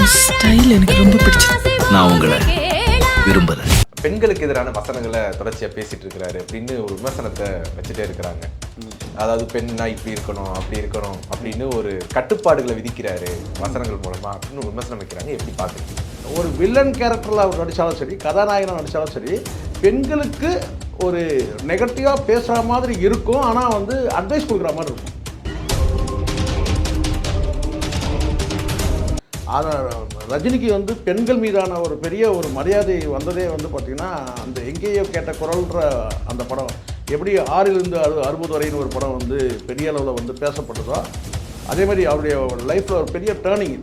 உன் ஸ்டைல் எனக்கு ரொம்ப பிடிச்சது நான் உங்களை விரும்புகிறேன் பெண்களுக்கு எதிரான வசனங்களை தொடர்ச்சியாக பேசிட்டு இருக்கிறாரு அப்படின்னு ஒரு விமர்சனத்தை வச்சுட்டே இருக்கிறாங்க. அதாவது பெண்ணா இப்படி இருக்கணும் அப்படி இருக்கணும் அப்படின்னு ஒரு கட்டுப்பாடுகளை விதிக்கிறாரு வசனங்கள் மூலமா அப்படின்னு ஒரு விமர்சனம் வைக்கிறாங்க. எப்படி பார்க்குறீங்க? ஒரு வில்லன் கேரக்டரில் அவர் நடித்தாலும் சரி கதாநாயகனாக நடித்தாலும் சரி பெண்களுக்கு ஒரு நெகட்டிவாக பேசுகிற மாதிரி இருக்கும் ஆனால் வந்து அட்வைஸ் கொடுக்குற மாதிரி இருக்கும். ஆனால் ரஜினிக்கு வந்து பெண்கள் மீதான ஒரு பெரிய ஒரு மரியாதை வந்ததே வந்து பார்த்திங்கன்னா அந்த எங்கேயோ கேட்ட குரல்ன்ற அந்த படம். எப்படி ஆறிலிருந்து அறு அறுபது வரைன்னு ஒரு படம் வந்து பெரிய அளவில் வந்து பேசப்பட்டதோ அதே மாதிரி அவருடைய லைஃப்பில் ஒரு பெரிய டேர்னிங்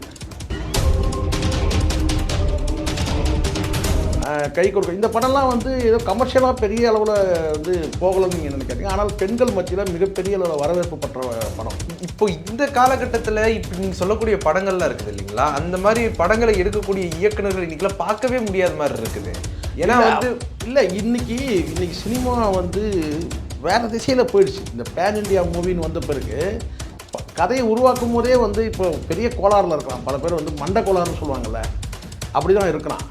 கை கொடுக்கும் இந்த படம்லாம் வந்து ஏதோ கமர்ஷியலாக பெரிய அளவில் வந்து போகலன்னு நீங்கள் நினைக்கிறீங்க ஆனால் பெண்கள் மத்தியில் மிகப்பெரிய அளவில் வரவேற்பு பெற்ற படம். இப்போ இந்த காலகட்டத்தில் இப்போ நீங்கள் சொல்லக்கூடிய படங்கள்லாம் இருக்குது இல்லைங்களா? அந்த மாதிரி படங்களை எடுக்கக்கூடிய இயக்குனர்கள் இன்னைக்கெல்லாம் பார்க்கவே முடியாத மாதிரி இருக்குது. ஏன்னா வந்து இல்லை இன்னைக்கு இன்னைக்கு சினிமா வந்து வேற திசையில் போயிடுச்சு. இந்த பேன் இண்டியா மூவின்னு வந்த பிறகு கதையை உருவாக்கும் போதே வந்து இப்போ பெரிய கோளாறுல இருக்கலாம். பல பேர் வந்து மண்டை கோளாறுன்னு சொல்லுவாங்கல்ல. அப்படி தான் இருக்கிறான்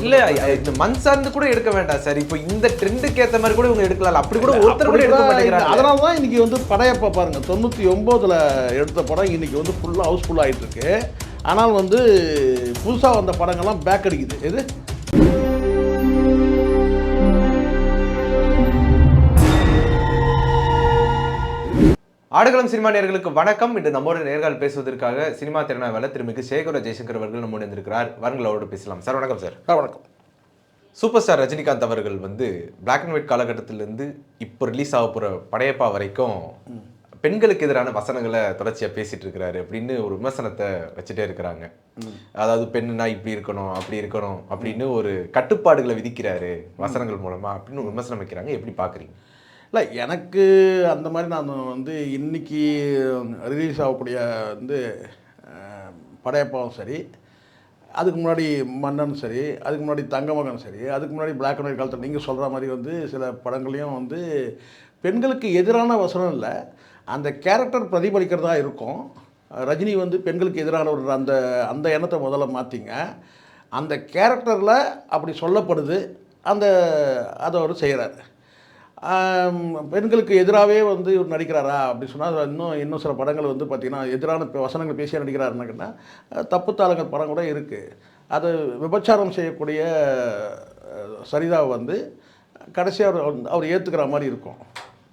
இல்ல இந்த மண் சார்ந்து கூட எடுக்க வேண்டாம் சார். இப்போ இந்த ட்ரெண்டுக்கு ஏத்த மாதிரி கூட இவங்க எடுக்கலாம். அப்படி கூட ஒருத்தர் கூட எடுக்க மாட்டேங்கிறாங்க. அதனால தான் இன்னைக்கு வந்து படையப்பா பாருங்க தொண்ணூற்றி ஒம்போதில் எடுத்த படம் இன்னைக்கு வந்து ஃபுல்லாக ஹவுஸ்ஃபுல் இருக்கு. ஆனால் வந்து புதுசாக வந்த படங்கள்லாம் பேக் அடிக்குது. எது? ஆடுகளம் சினிமா நேயர்களுக்கு வணக்கம். இன்று நம்மோட நேர்கள் பேசுவதற்காக சினிமா திறனாய்வாளர் திருமிகு சேகர ஜெய்சங்கர் அவர்கள் நம்மோடு இருந்திருக்கிறார் வாருங்கள் அவரோடு பேசலாம். சார் வணக்கம் சார். வணக்கம். சூப்பர் ஸ்டார் ரஜினிகாந்த் அவர்கள் வந்து பிளாக் அண்ட் ஒயிட் காலகட்டத்திலிருந்து இப்போ ரிலீஸ் ஆக போகிற படையப்பா வரைக்கும் பெண்களுக்கு எதிரான வசனங்களை தொடர்ச்சியாக பேசிட்டு இருக்கிறாரு அப்படின்னு ஒரு விமர்சனத்தை வச்சுட்டே இருக்கிறாங்க. அதாவது பெண்ணுனா இப்படி இருக்கணும் அப்படி இருக்கணும் அப்படின்னு ஒரு கட்டுப்பாடுகளை விதிக்கிறாரு வசனங்கள் மூலமா அப்படின்னு ஒரு விமர்சனம் வைக்கிறாங்க. எப்படி பார்க்குறீங்க இல்லை எனக்கு அந்த மாதிரி நான் வந்து இன்னைக்கு ரிலீஸ் ஆகக்கூடிய வந்து படையப்பாவும் சரி அதுக்கு முன்னாடி மன்னன் சரி அதுக்கு முன்னாடி தங்கமகன் சரி அதுக்கு முன்னாடி பிளாக் அண்ட் ஒயிட் காலத்தில் நீங்கள் சொல்கிற மாதிரி வந்து சில படங்களையும் வந்து பெண்களுக்கு எதிரான வசனம் இல்லை. அந்த கேரக்டர் பிரதிபலிக்கிறதா இருக்கும். ரஜினி வந்து பெண்களுக்கு எதிரான ஒரு அந்த அந்த எண்ணத்தை முதல்ல மாற்றிங்க அந்த கேரக்டரில் அப்படி சொல்லப்படுது. அந்த அதை அவர் செய்கிறார் பெண்களுக்கு எதிராகவே வந்து இவர் நடிக்கிறாரா அப்படின்னு சொன்னால் இன்னும் இன்னும் சில படங்கள் வந்து பார்த்திங்கன்னா எதிரான வசனங்கள் பேசியே நடிக்கிறாருன்னாக்கன்னா தப்பு தாளங்கள் படம் கூட இருக்குது அது விபச்சாரம் செய்யக்கூடிய சரிதாவை வந்து கடைசியாக அவர் வந்து- அவர் ஏற்றுக்கிற மாதிரி இருக்கும்.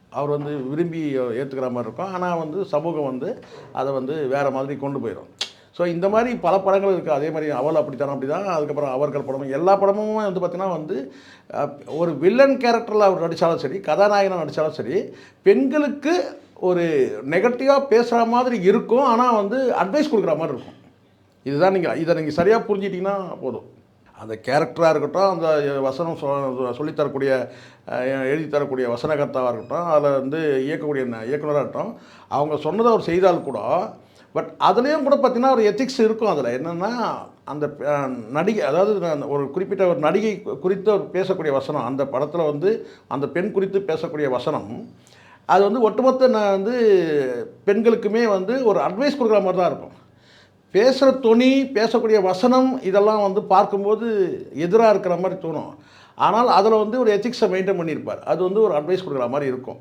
அவர் வந்து விரும்பி ஏற்றுக்கிற மாதிரி இருக்கும். ஆனால் வந்து சமூகம் வந்து அதை வந்து வேறு மாதிரி கொண்டு போயிடும் ஸோ இந்த மாதிரி பல படங்கள் இருக்குது அதே மாதிரி அவள் அப்படித்தானே அப்படி தான் அதுக்கப்புறம் அவர்கள் படமும் எல்லா படமும் வந்து பார்த்திங்கன்னா வந்து ஒரு வில்லன் கேரக்டரில் அவர் நடித்தாலும் சரி கதாநாயகனாக நடித்தாலும் சரி பெண்களுக்கு ஒரு நெகட்டிவாக பேசுகிற மாதிரி இருக்கும். ஆனால் வந்து அட்வைஸ் கொடுக்குற மாதிரி இருக்கும். இதுதான் நீங்கள் இதை நீங்கள் சரியாக புரிஞ்சிட்டிங்கன்னா போதும். அந்த கேரக்டராக இருக்கட்டும் அந்த வசனம் சொ- சொல்லித் தரக்கூடிய எழுதி தரக்கூடிய வசனகர்த்தாவாக இருக்கட்டும் அதில் வந்து இயக்கக்கூடிய இயக்குனராக இருக்கட்டும் அவங்க சொன்னதை அவர் செய்தால் கூட பட் அதுலேயும் கூட பார்த்தீங்கன்னா ஒரு எத்திக்ஸ் இருக்கும் அதில். என்னென்னா அந்த நடிகை அதாவது ஒரு குறிப்பிட்ட ஒரு நடிகை குறித்து ஒரு பேசக்கூடிய வசனம் அந்த படத்தில் வந்து அந்த பெண் குறித்து பேசக்கூடிய வசனம் அது வந்து ஒட்டுமொத்த நான் வந்து பெண்களுக்குமே வந்து ஒரு அட்வைஸ் கொடுக்குற மாதிரி தான் இருக்கும். பேசுகிற துணி பேசக்கூடிய வசனம் இதெல்லாம் வந்து பார்க்கும்போது எதிராக இருக்கிற மாதிரி தோணும். ஆனால் அதில் வந்து ஒரு எத்திக்ஸை மெயின்டைன் பண்ணியிருப்பார். அது வந்து ஒரு அட்வைஸ் கொடுக்குற மாதிரி இருக்கும்.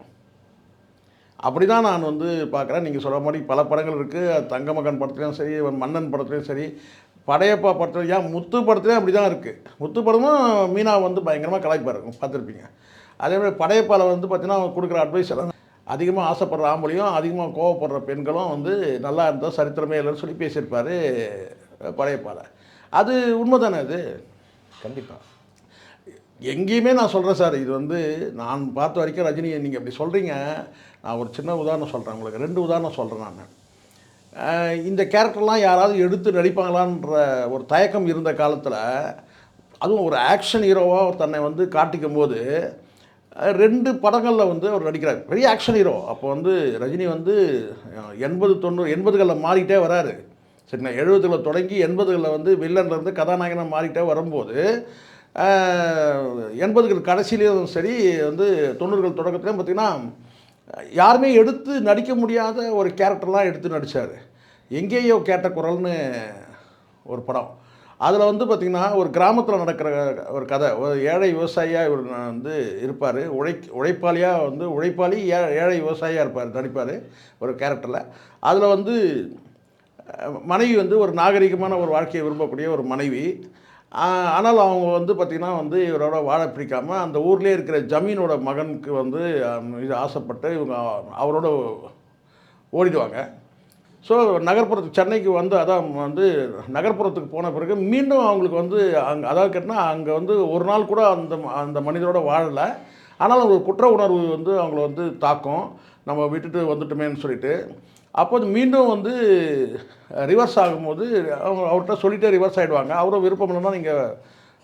அப்படி தான் நான் வந்து பார்க்குறேன். நீங்கள் சொல்கிற மாதிரி பல படங்கள் இருக்குது தங்கமகன் படத்துலையும் சரி மன்னன் படத்துலையும் சரி படையப்பா படத்துலையும் ஏன் முத்து படத்துலையும் அப்படி தான் இருக்குது முத்து படமும் மீனா வந்து பயங்கரமாக கலாய்ப்பார் பார்த்துருப்பீங்க. அதே மாதிரி படையப்பாவில் வந்து பார்த்தீங்கன்னா அவங்க கொடுக்குற அட்வைஸ் எல்லாம் அதிகமாக ஆசைப்படுற ஆம்பளையும் அதிகமாக கோவப்படுற பெண்களும் வந்து நல்லா இருந்தால் சரித்திரமே இல்லைன்னு சொல்லி பேசியிருப்பார் படையப்பால. அது உண்மை தானே அது? கண்டிப்பா. எங்கேயுமே நான் சொல்கிறேன் சார் இது வந்து நான் பார்த்த வரைக்கும் ரஜினி நீங்கள் அப்படி சொல்கிறீங்க நான் ஒரு சின்ன உதாரணம் சொல்கிறேன் உங்களுக்கு. ரெண்டு உதாரணம் சொல்கிறேன் நான். இந்த கேரக்டர்லாம் யாராவது எடுத்து நடிப்பாங்களான்ற ஒரு தயக்கம் இருந்த காலத்தில் அதுவும் ஒரு ஆக்ஷன் ஹீரோவாக தன்னை வந்து காட்டிக்கும் போது ரெண்டு படங்களில் வந்து அவர் நடிக்கிறார். பெரிய ஆக்ஷன் ஹீரோ அப்போ வந்து ரஜினி வந்து எண்பது தொண்ணூறு எண்பதுகளில் மாறிட்டே வராரு. சரிண்ணா எழுபதுகளில் தொடங்கி எண்பதுகளில் வந்து வில்லன்லேருந்து கதாநாயகனாக மாறிட்டே வரும்போது எண்பதுகள் கடைசியிலையும் சரி வந்து தொண்ணூறுகள் தொடக்கத்துலேயும் பார்த்திங்கன்னா யாருமே எடுத்து நடிக்க முடியாத ஒரு கேரக்டர்லாம் எடுத்து நடித்தார் எங்கேயோ கேட்ட குரல்னு ஒரு படம். அதில் வந்து பார்த்திங்கன்னா ஒரு கிராமத்தில் நடக்கிற ஒரு கதை. ஒரு ஏழை விவசாயியாக இவர் வந்து இருப்பார். உழை உழைப்பாளியாக வந்து உழைப்பாளி ஏ ஏழை விவசாயியாக இருப்பார் நடிப்பார் ஒரு கேரக்டரில். அதில் வந்து மனைவி வந்து ஒரு நாகரிகமான ஒரு வாழ்க்கையை விரும்பக்கூடிய ஒரு மனைவி. ஆனால் அவங்க வந்து பார்த்திங்கன்னா வந்து இவரோட வாழ பிடிக்காமல் அந்த ஊர்லேயே இருக்கிற ஜமீனோட மகனுக்கு வந்து இது ஆசைப்பட்டு இவங்க அவரோட ஓடிடுவாங்க. ஸோ நகர்ப்புறத்துக்கு சென்னைக்கு வந்து அதான் வந்து நகர்ப்புறத்துக்கு போன பிறகு மீண்டும் அவங்களுக்கு வந்து அங்கே அதாவது கேட்டால் அங்கே வந்து ஒரு நாள் கூட அந்த அந்த மனிதரோட வாழலை. ஆனால் அவங்க குற்ற உணர்வு வந்து அவங்கள வந்து தாக்கும். நம்ம விட்டுட்டு வந்துட்டோமேன்னு சொல்லிட்டு. அப்போது மீண்டும் வந்து ரிவர்ஸ் ஆகும்போது அவங்க அவர்கிட்ட சொல்லிட்டே ரிவர்ஸ் ஆகிடுவாங்க அவரும் விருப்பம் இல்லைன்னா நீங்கள்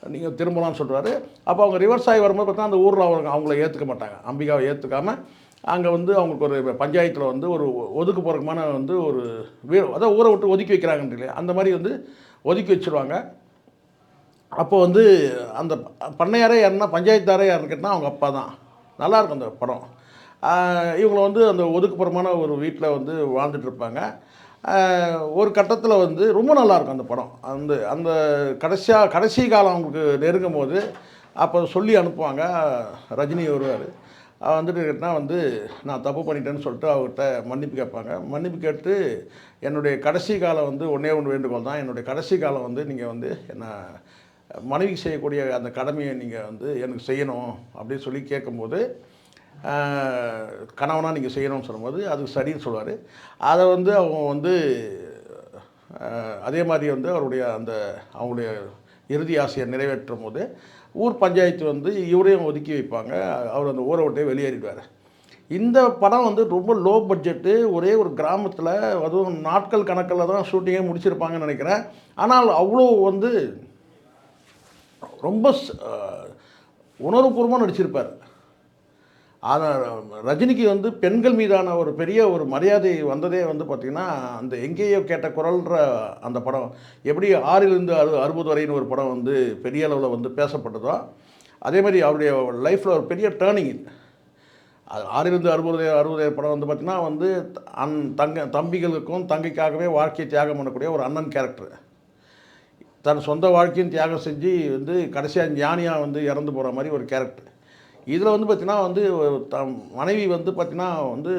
நீங்கள் திரும்பலாம்னு சொல்கிறாரு அப்போ அவங்க ரிவர்ஸ் ஆகி வரும்போது பார்த்தா அந்த ஊரில் அவங்க அவங்கள ஏற்றுக்க மாட்டாங்க. அம்பிகாவை ஏற்றுக்காமல் அங்கே வந்து அவங்களுக்கு ஒரு பஞ்சாயத்தில் வந்து ஒரு ஒதுக்கு போகிறதுமான வந்து ஒரு வீ அதான் ஊரை விட்டு ஒதுக்கி வைக்கிறாங்கன்னு இல்லையா? அந்த மாதிரி வந்து ஒதுக்கி வச்சுருவாங்க. அப்போ வந்து அந்த பண்ணையாரே யாருன்னா பஞ்சாயத்தாரே யாருன்னு கேட்டால் அவங்க அப்பா தான். நல்லாயிருக்கும் அந்த படம். இவங்களை வந்து அந்த ஒதுக்குப்புறமான ஒரு வீட்டில் வந்து வாழ்ந்துட்டு இருப்பாங்க ஒரு கட்டத்தில் வந்து ரொம்ப நல்லாயிருக்கும் அந்த படம். அந்த அந்த கடைசியாக கடைசி காலம் அவங்களுக்கு நெருங்கும் போது அப்போ சொல்லி அனுப்புவாங்க ரஜினி வருவார். வந்துட்டு கேட்டால் வந்து நான் தப்பு பண்ணிட்டேன்னு சொல்லிட்டு அவர்கிட்ட மன்னிப்பு கேட்பாங்க. மன்னிப்பு கேட்டு என்னுடைய கடைசி காலம் வந்து ஒன்றே ஒன்று வேண்டுகோள் தான். என்னுடைய கடைசி காலம் வந்து நீங்கள் வந்து என்ன மனைவிக்கு செய்யக்கூடிய அந்த கடமையை நீங்கள் வந்து எனக்கு செய்யணும் அப்படின்னு சொல்லி கேட்கும்போது கணவனாக நீங்கள் செய்யணும்னு சொல்லும்போது அது சரின்னு சொல்லுவார். அதை வந்து அவங்க வந்து அதே மாதிரி வந்து அவருடைய அந்த அவங்களுடைய இறுதி ஆசையை நிறைவேற்றும் போது ஊர் பஞ்சாயத்து வந்து இவரையும் ஒதுக்கி வைப்பாங்க. அவர் அந்த ஊரை விட்டே வெளியேறிடுவார். இந்த படம் வந்து ரொம்ப லோ பட்ஜெட்டு ஒரே ஒரு கிராமத்தில் அதுவும் நாட்கள் கணக்கில் தான் ஷூட்டிங்கே முடிச்சிருப்பாங்கன்னு நினைக்கிறேன். ஆனால் அவ்வளோ வந்து ரொம்ப உணர்வுபூர்வமாக நடிச்சிருப்பார். ஆனால் ரஜினிக்கு வந்து பெண்கள் மீதான ஒரு பெரிய ஒரு மரியாதை வந்ததே வந்து பார்த்திங்கன்னா அந்த எங்கேயோ கேட்ட குரல்ன்ற அந்த படம். எப்படி ஆறிலிருந்து அறு அறுபது வரைன்னு ஒரு படம் வந்து பெரிய அளவில் வந்து பேசப்பட்டதோ அதே மாதிரி அவருடைய லைஃப்பில் ஒரு பெரிய டேர்னிங் அது ஆறிலிருந்து அறுபது அறுபது படம் வந்து பார்த்திங்கன்னா வந்து அந் தங்க தம்பிகளுக்கும் தங்கைக்காகவே வாழ்க்கையை தியாகம் பண்ணக்கூடிய ஒரு அண்ணன் கேரக்டர் தன் சொந்த வாழ்க்கையும் தியாகம் செஞ்சு வந்து கடைசியாக ஞானியாக வந்து இறந்து போகிற மாதிரி ஒரு கேரக்டர் இதில் வந்து பார்த்திங்கன்னா வந்து தம் மனைவி வந்து பார்த்திங்கன்னா வந்து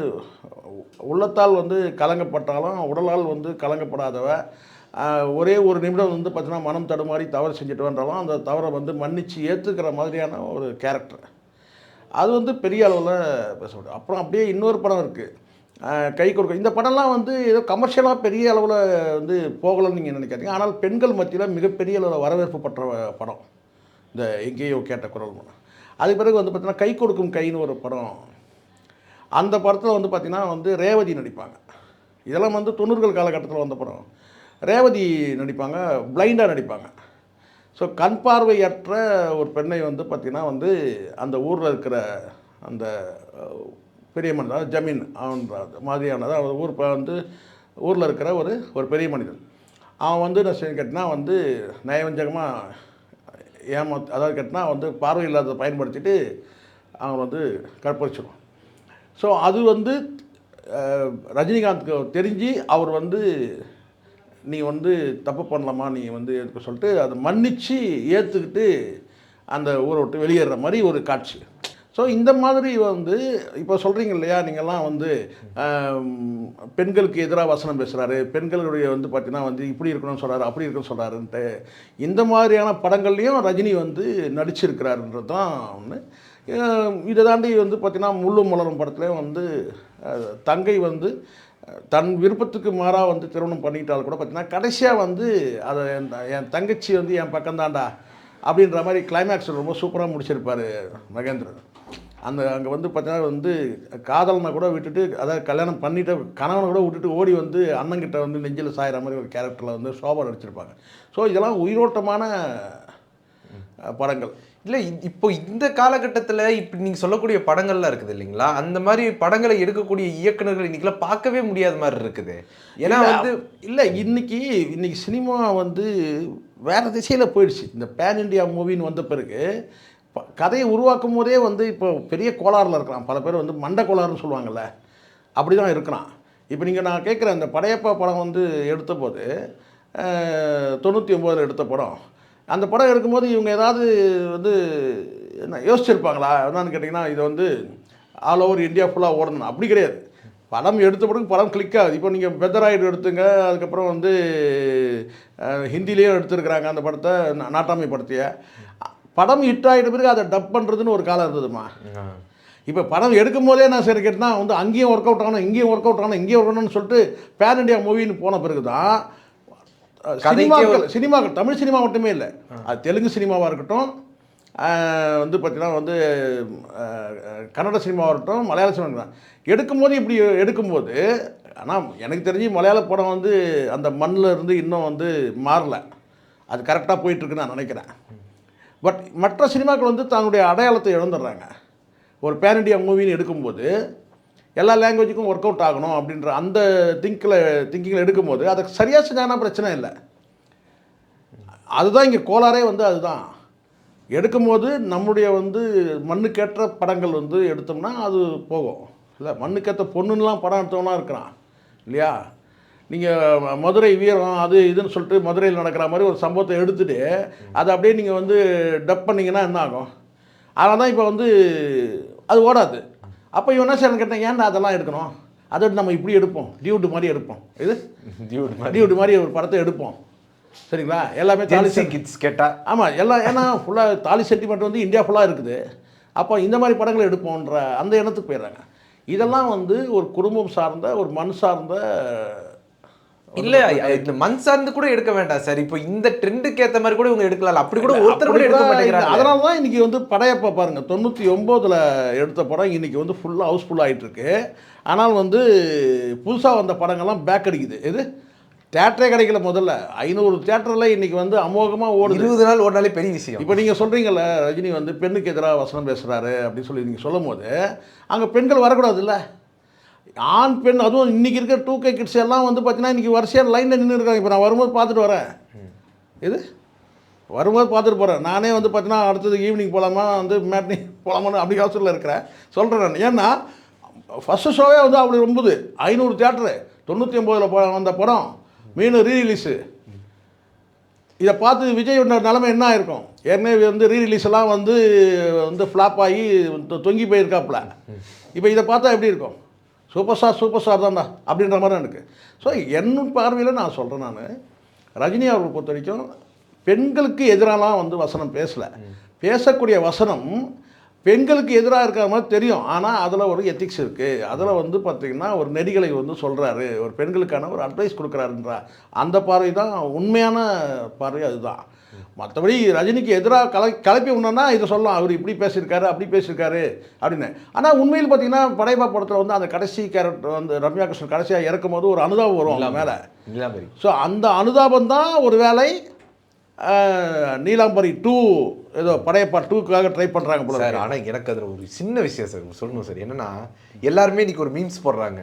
உள்ளத்தால் வந்து கலங்கப்பட்டாலும் உடலால் வந்து கலங்கப்படாதவ ஒரே ஒரு நிமிடம் வந்து பார்த்திங்கன்னா மனம் தடுமாறி தவறு செஞ்சுட்டு வந்தாலும் அந்த தவறை வந்து மன்னிச்சு ஏற்றுக்கிற மாதிரியான ஒரு கேரக்டர் அது வந்து பெரிய அளவில் பேசப்படுது அப்புறம் அப்படியே இன்னொரு படம் இருக்குது கை கொடுக்க இந்த படம்லாம் வந்து ஏதோ கமர்ஷியலாக பெரிய அளவில் வந்து போகலன்னு நீங்கள் நினைக்காதீங்க. ஆனால் பெண்கள் மத்தியில் மிகப்பெரிய அளவில் வரவேற்பு பெற்ற படம். இந்த எங்கேயோ கேட்ட குரல் படம் அதுக்கு பிறகு வந்து பார்த்தீங்கன்னா கை கொடுக்கும் கைன்னு ஒரு படம். அந்த படத்தில் வந்து பார்த்திங்கன்னா வந்து ரேவதி நடிப்பாங்க. இதெல்லாம் வந்து தொண்ணூறுகள் காலகட்டத்தில் வந்த படம். ரேவதி நடிப்பாங்க பிளைண்டாக நடிப்பாங்க. ஸோ கண் பார்வையற்ற ஒரு பெண்ணை வந்து பார்த்திங்கன்னா வந்து அந்த ஊரில் இருக்கிற அந்த பெரிய மனிதன் ஜமீன் அவன் மாதிரியானது அதாவது ஊர் வந்து ஊரில் இருக்கிற ஒரு ஒரு பெரிய மனிதன். அவன் வந்து என்ன செய்ய கேட்டினா வந்து நயவஞ்சகமாக ஏமா அதாவது கேட்டினா வந்து பார்வை இல்லாததை பயன்படுத்திட்டு அவங்க வந்து கற்பழிச்சிடும் ஸோ அது வந்து ரஜினிகாந்த்க்கு தெரிஞ்சு அவர் வந்து நீ வந்து தப்பு பண்ணலாமா நீ வந்து எதுக்கு சொல்லிட்டு அதை மன்னித்து ஏற்றுக்கிட்டு அந்த ஊரை விட்டு வெளியேற மாதிரி ஒரு காட்சி. ஸோ இந்த மாதிரி வந்து இப்போ சொல்கிறீங்க இல்லையா நீங்கள்லாம் வந்து பெண்களுக்கு எதிராக வசனம் பேசுகிறாரு பெண்களுடைய வந்து பார்த்தீங்கன்னா வந்து இப்படி இருக்கணும்னு சொல்கிறாரு அப்படி இருக்கணும்னு சொல்கிறாருன்ட்டு இந்த மாதிரியான படங்கள்லையும் ரஜினி வந்து நடிச்சிருக்கிறாருன்றது தான் ஒன்று இதை தாண்டி வந்து பார்த்தீங்கன்னா முள்ளும் மலரும் படத்துலேயும் வந்து தங்கை வந்து தன் விருப்பத்துக்கு மாறாக வந்து திருமணம் பண்ணிக்கிட்டாலும் கூட பார்த்தீங்கன்னா கடைசியாக வந்து அதை என் என் தங்கச்சி வந்து என் பக்கம்தான்டா அப்படின்ற மாதிரி கிளைமேக்ஸ் ரொம்ப சூப்பராக முடிச்சிருப்பார் மகேந்திரன். அந்த அங்கே வந்து பார்த்தீங்கன்னா வந்து காதலனை கூட விட்டுட்டு அதாவது கல்யாணம் பண்ணிட்டு கணவனை கூட விட்டுட்டு ஓடி வந்து அண்ணங்கிட்ட வந்து நெஞ்சில் சாயிற மாதிரி ஒரு கேரக்டரில் வந்து சோபா நடிச்சிருப்பாங்க. ஸோ இதெல்லாம் உயிரோட்டமான படங்கள். இல்லை இப்போ இந்த காலகட்டத்தில் இப்படி நீங்கள் சொல்லக்கூடிய படங்கள்லாம் இருக்குது இல்லைங்களா? அந்த மாதிரி படங்களை எடுக்கக்கூடிய இயக்குனர்கள் இன்னைக்கெல்லாம் பார்க்கவே முடியாத மாதிரி இருக்குது. ஏன்னா வந்து இல்லை இன்னைக்கு இன்னைக்கு சினிமா வந்து வேற திசையில் போயிடுச்சு. இந்த பேன் இண்டியா மூவின்னு வந்த பிறகு கதையை உருவாக்கும் போதே வந்து இப்போ பெரிய கோளாறில் இருக்கிறான். பல பேர் வந்து மண்ட கோளாறுன்னு சொல்லுவாங்கள்ல அப்படி தான் இருக்கிறான். இப்போ நீங்கள் நான் கேட்குற அந்த படையப்பா படம் வந்து எடுத்தபோது தொண்ணூற்றி ஒம்போதில் எடுத்த படம். அந்த படம் எடுக்கும்போது இவங்க ஏதாவது வந்து என்ன யோசிச்சிருப்பாங்களா? என்னன்னு கேட்டிங்கன்னா இது வந்து ஆல் ஓவர் இந்தியா ஃபுல்லாக ஓடணும். அப்படி கிடையாது. படம் எடுத்த பிறகு படம் கிளிக் ஆகுது. இப்போ நீங்கள் பெத்தராய்டு எடுத்துங்க அதுக்கப்புறம் வந்து ஹிந்திலேயும் எடுத்துருக்குறாங்க அந்த படத்தை நாட்டாமை படத்தைய. படம் ஹிட் ஆகிட்ட பிறகு அதை டப் பண்ணுறதுன்னு ஒரு காலம் இருந்ததுமா. இப்போ படம் எடுக்கும் போதே நான் சரி கேட்டேன்னா வந்து அங்கேயும் ஒர்க் அவுட் ஆகணும் இங்கேயும் ஒர்க் அவுட் ஆகணும் இங்கேயும் ஒர்க் ஆகணும்னு சொல்லிட்டு பேன் இண்டியா மூவின்னு போன பிறகு தான் சினிமாக்கள் சினிமாக்கள் தமிழ் சினிமா மட்டுமே இல்லை. அது தெலுங்கு சினிமாவாக இருக்கட்டும் வந்து பார்த்தீங்கன்னா வந்து கன்னட சினிமாவாக இருக்கட்டும் மலையாள சினிமா. எடுக்கும்போது இப்படி எடுக்கும்போது ஆனால் எனக்கு தெரிஞ்சு மலையாள படம் வந்து அந்த மண்ணில் இருந்து இன்னும் வந்து மாறல. அது கரெக்டாக போயிட்டுருக்குன்னு நான் நினைக்கிறேன். பட் மற்ற சினிமாக்கள் வந்து தன்னுடைய அடையாளத்தை இழந்துடுறாங்க. ஒரு பேன் இண்டியா மூவின்னு எடுக்கும்போது எல்லா லாங்குவேஜுக்கும் ஒர்க் அவுட் ஆகணும் அப்படின்ற அந்த திங்கில் திங்கிங்கில் எடுக்கும்போது அதை சரியாக செஞ்சாங்கன்னா பிரச்சனை இல்லை. அதுதான் இங்கே கோளாறே வந்து அதுதான். எடுக்கும்போது நம்முடைய வந்து மண்ணுக்கேற்ற படங்கள் வந்து எடுத்தோம்னா அது போகும். இல்லை மண்ணுக்கேற்ற பொண்ணுன்னெலாம் படம் எடுத்தவங்களாம் இருக்கிறான் இல்லையா? நீங்கள் மதுரை வீரம் அது இதுன்னு சொல்லிட்டு மதுரையில் நடக்கிற மாதிரி ஒரு சம்பவத்தை எடுத்துட்டு அதை அப்படியே நீங்கள் வந்து டப் பண்ணீங்கன்னா என்ன ஆகும்? அதனால் தான் இப்போ வந்து அது ஓடாது. அப்போ இவன் என்ன சார் கேட்டேன் ஏன்டா அதெல்லாம் எடுக்கணும்? அதை நம்ம இப்படி எடுப்போம். டியூட் மாதிரி எடுப்போம். இது? டியூட் மாதிரி. டியூட் மாதிரி ஒரு படத்தை எடுப்போம். சரிங்களா? எல்லாமே தாலி ஜென்சி கிட்ஸ் கேட்டா. ஆமாம் எல்லாம் ஏன்னா ஃபுல்லாக தாலி சென்டிமெண்ட் வந்து இந்தியா ஃபுல்லாக இருக்குது. அப்போ இந்த மாதிரி படங்கள் எடுப்போன்ற அந்த எண்ணத்துக்கு போயிடுறாங்க. இதெல்லாம் வந்து ஒரு குடும்பம் சார்ந்த ஒரு மண் சார்ந்த இல்ல இந்த மண் சார்ந்து கூட எடுக்க வேண்டாம் சார். இப்போ இந்த ட்ரெண்டுக்கு ஏத்த மாதிரி கூட இவங்க எடுக்கலாம். அப்படி கூட ஒருத்தர் கூட எடுக்க மாட்டேங்கிறாங்க. அதனால தான் இன்றைக்கி வந்து படையப்பா பாருங்கள் தொண்ணூற்றி ஒம்போதில் எடுத்த படம் இன்றைக்கி வந்து ஃபுல்லாக ஹவுஸ்ஃபுல் ஆகிட்டு இருக்கு ஆனால் வந்து புதுசாக வந்த படங்கள்லாம் பேக் அடிக்குது. எது? தேட்டரே கிடைக்கல முதல்ல. ஐநூறு தேட்டரில் இன்றைக்கி வந்து அமோகமாக ஓடுது. இருபது நாள் ஓடினாலே பெரிய விஷயம். இப்போ நீங்கள் சொல்கிறீங்கல்ல ரஜினி வந்து பெண்ணுக்கு எதிராக வசனம் பேசுகிறாரு அப்படின்னு சொல்லி நீங்கள் சொல்லும் போது அங்கே பெண்கள் வரக்கூடாதுல்ல? ஆண் பெண் அதுவும் இன்றைக்கி இருக்கிற டூ கே கிட்ஸ் எல்லாம் வந்து பார்த்தீங்கன்னா இன்றைக்கி வரிசையாக லைனில் நின்று இருக்காங்க. இப்போ நான் வரும்போது பார்த்துட்டு வரேன். இது வரும்போது பார்த்துட்டு போகிறேன் நானே வந்து பார்த்தீங்கன்னா அடுத்தது ஈவினிங் போகலாமா வந்து மேட்னி போகலாமான்னு அப்படி ஹாஸ்டலில் இருக்கிறேன். சொல்கிறேன் நான். ஏன்னா ஃபஸ்ட்டு ஷோவே வந்து அப்படி ரொம்பது. ஐநூறு தேட்டரு தொண்ணூற்றி ஒம்போதில் வந்த படம் மீன் ரீரிலீஸு இதை பார்த்து விஜயோட நிலமை என்ன ஆயிருக்கும்? ஏற்கனவே வந்து ரீரிலீஸ் எல்லாம் வந்து வந்து ஃப்ளாப் ஆகி தொங்கி போயிருக்காப்புல. இப்போ இதை பார்த்தா எப்படி இருக்கும்? சூப்பர் ஸ்டார் சூப்பர் ஸ்டார் தான்டா அப்படின்ற மாதிரி தான் ஸோ என் பார்வையில் நான் சொல்கிறேன் நான். ரஜினி அவர்கள் பொறுத்த வரைக்கும் பெண்களுக்கு எதிராலாம் வந்து வசனம் பேசலை. பேசக்கூடிய வசனம் பெண்களுக்கு எதிராக இருக்கிற மாதிரி தெரியும். ஆனால் அதில் ஒரு எத்திக்ஸ் இருக்குது அதில் வந்து பார்த்திங்கன்னா ஒரு நெறிகளை வந்து சொல்கிறாரு ஒரு பெண்களுக்கான ஒரு அட்வைஸ் கொடுக்குறாருன்றா. அந்த பார்வை தான் உண்மையான பார்வை அதுதான். மற்றபடி ரஜினிக்கு எதிராக கலை கலப்பி உடனேன்னா இதை சொல்லலாம். அவர் இப்படி பேசியிருக்காரு அப்படி பேசியிருக்காரு அப்படின்னு. ஆனால் உண்மையில் பார்த்தீங்கன்னா படையப்பா படத்தில் வந்து அந்த கடைசி கேரக்டர் வந்து ரம்யா கிருஷ்ணன் கடைசியாக இறக்கும் போது ஒரு அனுதாபம் வரும் அவங்க மேலே. நீலாம்பரி ஸோ அந்த அனுதாபம் தான் ஒரு அஹ், நீலாம்பரி டூ ஏதோ படையப்பா டூக்காக ட்ரை பண்ணுறாங்க போல சார் இருக்கு. ஆனா எனக்கு அதுல ஒரு சின்ன விஷயம் சார் சொல்லணும் சார். என்னன்னா எல்லாருமே இன்னைக்கு ஒரு மீம்ஸ் போடுறாங்க.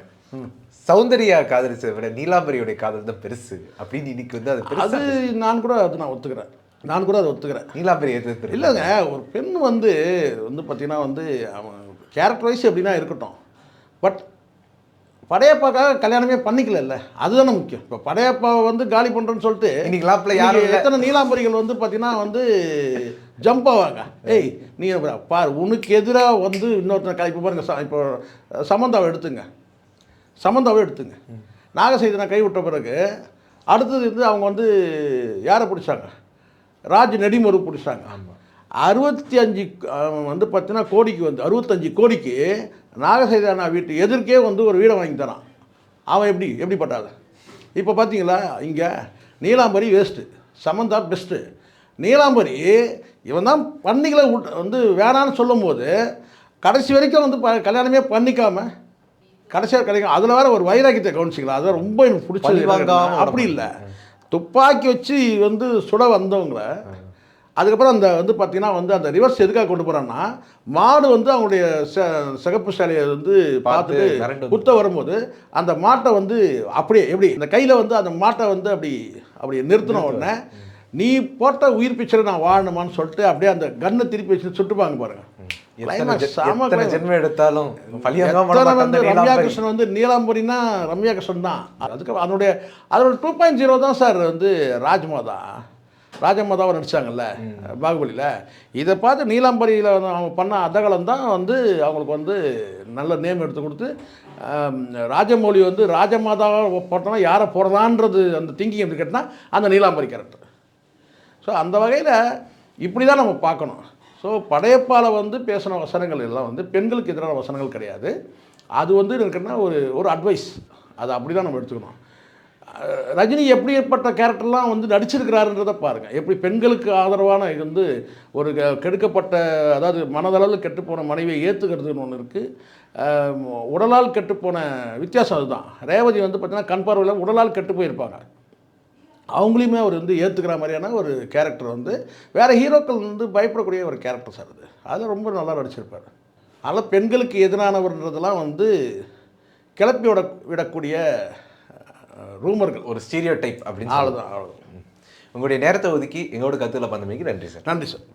சௌந்தர்யா காதலிச்சதை விட நீலாம்பரியோட காதல் தான் பெருசு அப்படின்னு இன்னைக்கு வந்து அது அது நான் கூட அது நான் ஒத்துக்கிறேன். நான் கூட அதை ஒத்துக்கிறேன். நீலாம்பரி எது இல்லைங்க ஒரு பெண் வந்து வந்து பார்த்தீங்கன்னா வந்து அவன் கேரக்டர் வைஸ் எப்படின்னா இருக்கட்டும். பட் படையப்பாக்காக கல்யாணமே பண்ணிக்கல அதுதானே முக்கியம். இப்போ படையப்பாவை வந்து காலி பண்ணுறேன்னு சொல்லிட்டு இன்னைக்கு லாப்ல யாரும். எத்தனை நீலாம்பரிகள் வந்து பார்த்தீங்கன்னா வந்து ஜம்ப் ஆவாங்க. ஏய் நீ பார் உனக்கு எதிராக வந்து இன்னொருத்தனை இப்போ பாருங்க இப்போ சமந்தாவை எடுத்துங்க. சமந்தாவை எடுத்துங்க. நாகசைதனை கைவிட்ட பிறகு அடுத்தது வந்து அவங்க வந்து யாரை பிடிச்சாங்க? ராஜ் நெடிமுரு பிடிச்சாங்க. அறுபத்தி அஞ்சு வந்து பார்த்தீங்கன்னா கோடிக்கு வந்து அறுபத்தஞ்சு கோடிக்கு நாகசைதானா வீட்டு எதிர்க்கே வந்து ஒரு வீடை வாங்கி தரான். அவன் எப்படி எப்படிப்பட்டாள் இப்போ பார்த்தீங்களா இங்கே நீலாம்பரி வேஸ்ட்டு சமந்தா பெஸ்ட்டு நீலாம்பரி இவன் தான் பண்ணிகளை விட்டு வந்து வேணான்னு சொல்லும்போது கடைசி வரைக்கும் வந்து ப கல்யாணமே பண்ணிக்காம கடைசியாக கிடைக்கும். அதில் வேற ஒரு வைராக்கியத்தை கவனிச்சிக்கலாம். அதான் ரொம்ப எனக்கு பிடிச்சது. அப்படி இல்லை. துப்பாக்கி வச்சு வந்து சுட வந்தவங்கள அதுக்கப்புறம் அந்த வந்து பார்த்தீங்கன்னா வந்து அந்த ரிவர்ஸ் எதுக்காக கொண்டு போகிறான்னா மாடு வந்து அவங்களுடைய ச- சிகப்பு சேலையை வந்து பார்த்துட்டு குத்த வரும்போது அந்த மாட்டை வந்து அப்படியே எப்படி? இந்த கையில் வந்து அந்த மாட்டை வந்து அப்படி அப்படி நிறுத்தின உடனே நீ போட்ட உயிர் பிச்சரை நான் வாழணுமான்னு சொல்லிட்டு அப்படியே அந்த கன்னை திருப்பி வச்சு சுட்டுப்பாங்க பாருங்க. எத்தனை. ஜென்மம் எடுத்தாலும் வந்து ரம்யா கிருஷ்ணன் வந்து நீலாம்பரினா ரம்யா கிருஷ்ணன் தான். அதுக்கு அதனுடைய அதோட டூ பாயிண்ட் ஜீரோ தான் சார் வந்து ராஜ்மாதா. ராஜமாதாவை நடிச்சாங்கல்ல பாகுபலியில். இதை பார்த்து நீலாம்பரியில் வந்து அவங்க பண்ண அதகலம் தான் வந்து அவங்களுக்கு வந்து நல்ல நேம் எடுத்து கொடுத்து ராஜமௌழி வந்து ராஜமாதாவை போட்டோன்னா யாரை போடலான்றது அந்த திங்கிங் எப்படி கேட்டால் அந்த நீலாம்பரி கேரக்டர் ஸோ அந்த வகையில் இப்படி தான் நம்ம பார்க்கணும். ஸோ படையப்பால் வந்து பேசின வசனங்கள் எல்லாம் வந்து பெண்களுக்கு எதிரான வசனங்கள் கிடையாது. அது வந்து இருக்குன்னா ஒரு ஒரு அட்வைஸ் அது அப்படி தான் நம்ம எடுத்துக்கணும். ரஜினி எப்படி ஏற்பட்ட கேரக்டர்லாம் வந்து நடிச்சிருக்கிறாருன்றதை பாருங்கள் எப்படி பெண்களுக்கு ஆதரவான இது வந்து ஒரு கெடுக்கப்பட்ட அதாவது மனதளவில் கெட்டுப்போன மனைவியை ஏற்றுக்கிறதுன்னு ஒன்று இருக்குது உடலால் கெட்டுப்போன வித்தியாசம் அதுதான். ரேவதி வந்து பார்த்திங்கன்னா கண் பார்வையில் உடலால் கெட்டு போயிருப்பாங்க. அவங்களையுமே அவர் வந்து ஏற்றுக்கிற மாதிரியான ஒரு கேரக்டர் வந்து வேறு ஹீரோக்கள் வந்து பயப்படக்கூடிய ஒரு கேரக்டர் சார் அது. அதில் ரொம்ப நல்லா நடிச்சிருப்பார். அதனால் பெண்களுக்கு எதிரானவர்ன்றதெல்லாம் வந்து கிளப்பி விட விடக்கூடிய ரூமர்கள். ஒரு ஸ்டீரியோ டைப் அப்படின்னு. அவ்வளோதான் அவ்வளோதான் உங்களுடைய நேரத்தை ஒதுக்கி எங்களோட கருத்துல பந்தமைக்கு நன்றி சார் நன்றி சார்